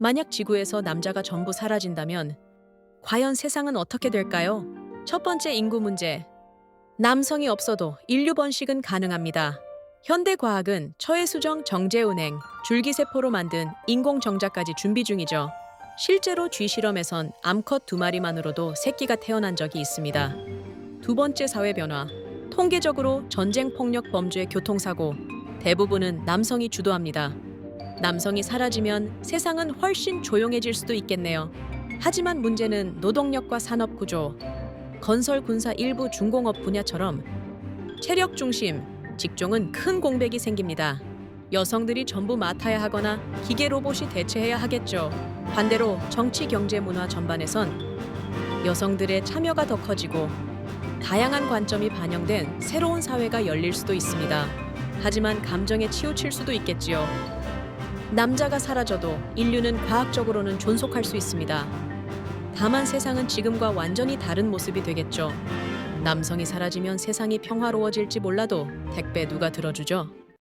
만약 지구에서 남자가 전부 사라진다면 과연 세상은 어떻게 될까요? 첫 번째 인구 문제. 남성이 없어도 인류 번식은 가능합니다. 현대 과학은 처해수정 정제은행, 줄기세포로 만든 인공정자까지 준비 중이죠. 실제로 쥐 실험에선 암컷 두 마리만으로도 새끼가 태어난 적이 있습니다. 두 번째 사회 변화. 통계적으로 전쟁 폭력 범죄 교통사고 대부분은 남성이 주도합니다. 남성이 사라지면 세상은 훨씬 조용해질 수도 있겠네요. 하지만 문제는 노동력과 산업 구조, 건설 군사 일부 중공업 분야처럼 체력 중심 직종은 큰 공백이 생깁니다. 여성들이 전부 맡아야 하거나 기계 로봇이 대체해야 하겠죠. 반대로 정치 경제 문화 전반에선 여성들의 참여가 더 커지고 다양한 관점이 반영된 새로운 사회가 열릴 수도 있습니다. 하지만 감정에 치우칠 수도 있겠지요. 남자가 사라져도 인류는 과학적으로는 존속할 수 있습니다. 다만 세상은 지금과 완전히 다른 모습이 되겠죠. 남성이 사라지면 세상이 평화로워질지 몰라도 택배 누가 들어주죠?